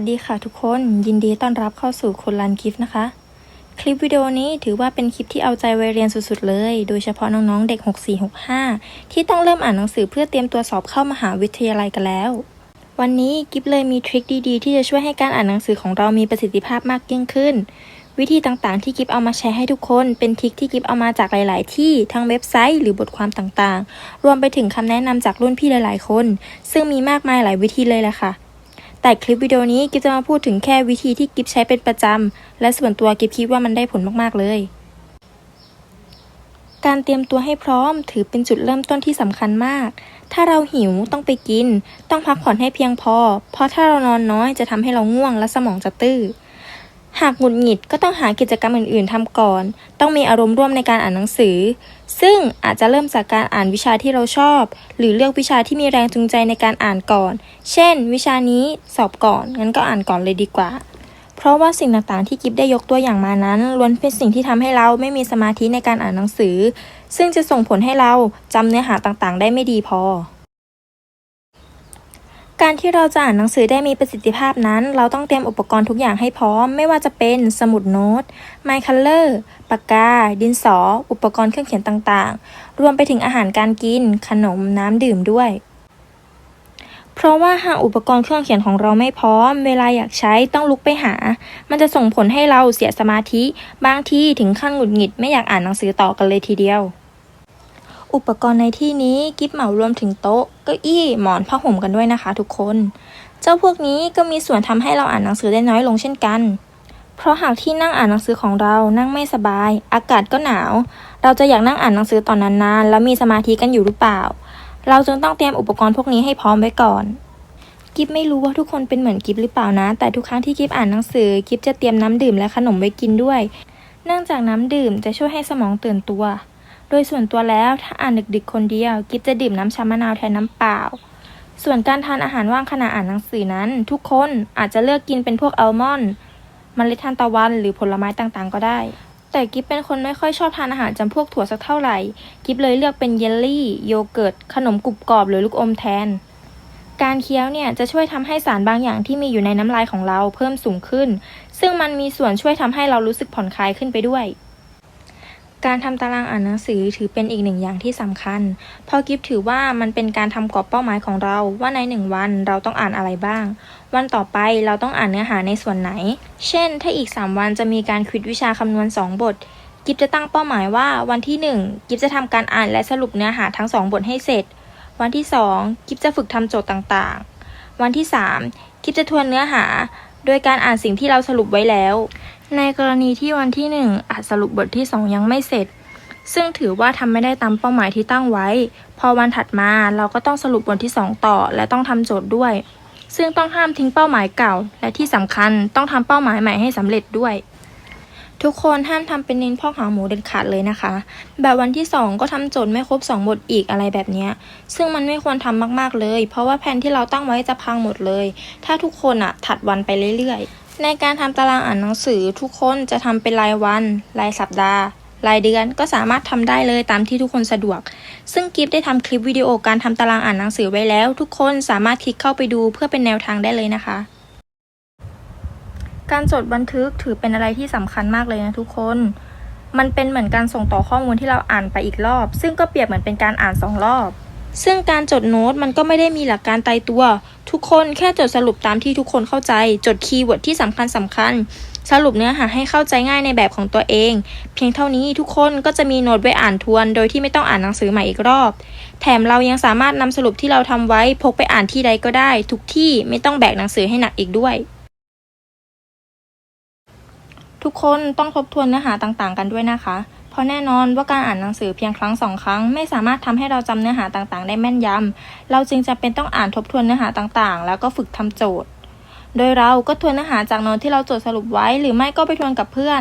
สดีค่ะทุกคนยินดีต้อนรับเข้าสู่คนรันกิฟต์นะคะ คลิปวิดีโอนี้ถือว่าเป็นคลิปที่เอาใจวัยเรียนสุดๆเลย โดยเฉพาะน้องๆเด็ก 6465 ที่ต้องเริ่มอ่านหนังสือเพื่อเตรียมตัวสอบเข้ามหาวิทยาลัยกันแล้ว วันนี้กิฟเลยมีทริคดีๆ ที่จะช่วยให้การอ่านหนังสือของเรามีประสิทธิภาพมากยิ่งขึ้น วิธีต่างๆที่กิฟเอามาแชร์ให้ทุกคนเป็นทริคที่กิฟเอามาจากหลาย ๆ ที่ทั้งเว็บไซต์หรือบทความต่างๆ รวมไปถึงคำแนะนำจากรุ่นพี่หลาย ๆ คน ซึ่งมีมากมายหลายวิธีเลยแหละค่ะ แต่คลิปวิดีโอนี้กิฟจะมาพูดถึงแค่วิธีที่กิฟใช้เป็นประจำ และส่วนตัวกิฟคิดว่ามันได้ผลมากๆเลย การเตรียมตัวให้พร้อมถือเป็นจุดเริ่มต้นที่สำคัญมาก ถ้าเราหิวต้องไปกิน ต้องพักผ่อนให้เพียงพอ เพราะถ้าเรานอนน้อยจะทำให้เราง่วงและสมองจะตื้อ หากหงุดหงิดก็ต้องหากิจกรรมอื่นๆทำก่อน ต้องมีอารมณ์ร่วมในการอ่านหนังสือ ซึ่งอาจจะเริ่มจากการอ่านวิชาที่เราชอบ หรือเลือกวิชาที่มีแรงจูงใจในการอ่านก่อน เช่น วิชานี้สอบก่อน งั้นก็อ่านก่อนเลยดีกว่า เพราะว่าสิ่งต่างๆที่กิฟได้ยกตัวอย่างมานั้นล้วนเป็นสิ่งที่ทำให้เราไม่มีสมาธิในการอ่านหนังสือ ซึ่งจะส่งผลให้เราจำเนื้อหาต่างๆ ได้ไม่ดีพอ การที่เราจะอ่านหนังสือได้มีประสิทธิภาพนั้น เราต้องเตรียมอุปกรณ์ทุกอย่างให้พร้อม ไม่ว่าจะเป็นสมุดโน้ต ไมค์คัลเลอร์ ปากกา ดินสอ อุปกรณ์เครื่องเขียนต่างๆ รวมไปถึงอาหารการกิน ขนม น้ำดื่มด้วย เพราะว่าหากอุปกรณ์เครื่องเขียนของเราไม่พร้อม เวลาอยากใช้ต้องลุกไปหา มันจะส่งผลให้เราเสียสมาธิ บางทีถึงขั้นหงุดหงิดไม่อยากอ่านหนังสือต่อกันเลยทีเดียว อุปกรณ์ในที่นี้กิฟเหมารวมถึงโต๊ะ เก้าอี้ หมอน ผ้าห่มกันด้วยนะคะทุกคน เจ้าพวกนี้ก็มีส่วนทำให้เราอ่านหนังสือได้น้อยลงเช่นกัน เพราะหากที่นั่งอ่านหนังสือของเรานั่งไม่สบาย อากาศก็หนาว เราจะอยากนั่งอ่านหนังสือตอนนานๆ แล้วมีสมาธิกันอยู่หรือเปล่า เราจึงต้องเตรียมอุปกรณ์พวกนี้ให้พร้อมไว้ก่อนกิฟไม่รู้ว่าทุกคนเป็นเหมือนกิฟหรือเปล่านะ แต่ทุกครั้งที่กิฟอ่านหนังสือกิฟจะเตรียมน้ำดื่มและขนมไว้กินด้วย เนื่องจากน้ำดื่มจะช่วยให้สมองตื่นตัว โดยส่วนตัวแล้วถ้าอ่านดึกๆคนเดียว กิฟจะดื่มน้ำชามะนาวแทนน้ำเปล่า ส่วนการทานอาหารว่างขณะอ่านหนังสือนั้น ทุกคนอาจจะเลือกกินเป็นพวกอัลมอนด์เมล็ดทานตะวันหรือผลไม้ต่างๆ ก็ได้ แต่กิฟเป็นคนไม่ค่อยชอบทานอาหารจำพวกถั่วสักเท่าไหร่ กิฟเลยเลือกเป็นเยลลี่ โยเกิร์ต ขนมกรุบกรอบหรือลูกอมแทน การเคี้ยวเนี่ยจะช่วยทำให้สารบางอย่างที่มีอยู่ในน้ำลายของเราเพิ่มสูงขึ้น ซึ่งมันมีส่วนช่วยทำให้เรารู้สึกผ่อนคลายขึ้นไปด้วย การทำตารางอ่านหนังสือถือเป็นอีกหนึ่งอย่างที่สำคัญพราะกิฟถือว่ามันเป็นการทำกรอบเป้าหมายของเรา ว่าในหนึ่งวันเราต้องอ่านอะไรบ้าง วันต่อไปเราต้องอ่านเนื้อหาในส่วนไหน เช่น ถ้าอีก 3 วันจะมีการคิดวิชาคำนวณ 2 บท กิฟจะตั้งเป้าหมายว่าวันที่ 1 กิฟจะทำการอ่านและสรุปเนื้อหาทั้ง 2 บทให้เสร็จ วันที่ 2 กิฟจะฝึกทำโจทย์ต่างๆ วันที่ 3 กิฟจะทวนเนื้อหา โดยการอ่านสิ่งที่เราสรุปไว้แล้ว ในกรณีที่วันที่ 1 อาจสรุปบทที่ 2 ยังไม่เสร็จ ซึ่งถือว่าทำไม่ได้ตามเป้าหมายที่ตั้งไว้ พอวันถัดมาเราก็ต้องสรุปบทที่ 2 ต่อ และต้องทำโจทย์ด้วย ซึ่งต้องห้ามทิ้งเป้าหมายเก่า และที่สำคัญต้องทำเป้าหมายใหม่ให้สำเร็จด้วยทุกคนห้ามทำเป็นเน้นพอกหางหมูเด็ดขาดเลยนะคะ แบบวันที่ 2 ก็ทำโจทย์ไม่ครบ 2 บทอีกอะไรแบบนี้ ซึ่งมันไม่ควรทำมากๆเลย เพราะว่าแผนที่เราตั้งไว้จะพังหมดเลย ถ้าทุกคนอะถัดวันไปเรื่อยๆ ในการทำตารางอ่านหนังสือทุกคนจะทำเป็นรายวัน รายสัปดาห์ รายเดือนก็สามารถทำได้เลยตามที่ทุกคนสะดวก ซึ่งกิฟได้ทำคลิปวิดีโอการทำตารางอ่านหนังสือไว้แล้ว ทุกคนสามารถคลิกเข้าไปดูเพื่อเป็นแนวทางได้เลยนะคะ การจดบันทึกถือเป็นอะไรที่สำคัญมากเลยนะทุกคน มันเป็นเหมือนการส่งต่อข้อมูลที่เราอ่านไปอีกรอบ ซึ่งก็เปรียบเหมือนเป็นการอ่านสองรอบ ซึ่งการจดโน้ตมันก็ไม่ได้มีหลักการตายตัว ทุกคนแค่จดสรุปตามที่ทุกคนเข้าใจ จดคีย์เวิร์ดที่สำคัญสำคัญ สรุปเนื้อหาให้เข้าใจง่ายในแบบของตัวเอง เพียงเท่านี้ทุกคนก็จะมีโน้ตไว้อ่านทวน โดยที่ไม่ต้องอ่านหนังสือใหม่อีกรอบ แถมเรายังสามารถนำสรุปที่เราทำไว้ พกไปอ่านที่ใดก็ได้ ทุกที่ไม่ต้องแบกหนังสือให้หนักอีกด้วย ทุกคนต้องทบทวนเนื้อหาต่างๆ กันด้วยนะคะ ราะแน่นอนว่าการอ่านหนังสือเพียงครั้งสองครั้ง ไม่สามารถทำให้เราจำเนื้อหาต่างๆ ได้แม่นยำเราจึงจำเป็นต้องอ่านทบทวนเนื้อหาต่างๆ แล้วก็ฝึกทำโจทย์ โดยเราก็ทวนเนื้อหาจากโน้ตที่เราจดสรุปไว้ หรือไม่ก็ไปทวนกับเพื่อน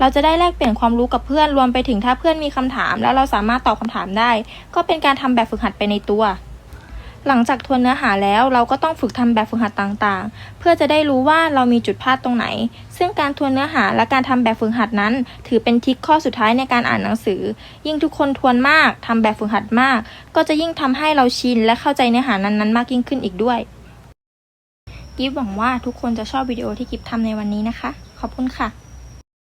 เราจะได้แลกเปลี่ยนความรู้กับเพื่อนรวมไปถึงถ้าเพื่อนมีคำถาม แล้วเราสามารถตอบคำถามได้ ก็เป็นการทำแบบฝึกหัดไปในตัว หลังจากทวนเนื้อหาแล้วเราก็ต้องฝึกทำแบบฝึกหัดต่างๆ เพื่อจะได้รู้ว่าเรามีจุดพลาดตรงไหน ซึ่งการทวนเนื้อหาและการทำแบบฝึกหัดนั้น ถือเป็นทริคข้อสุดท้ายในการอ่านหนังสือ ยิ่งทุกคนทวนมากทำแบบฝึกหัดมาก ก็จะยิ่งทำให้เราชินและเข้าใจเนื้อหานั้นๆ มากยิ่งขึ้นอีกด้วยกกิฟหวังว่าทุกคนจะชอบวิดีโอที่กิฟทำในวันนี้นะคะ ขอบคุณค่ะ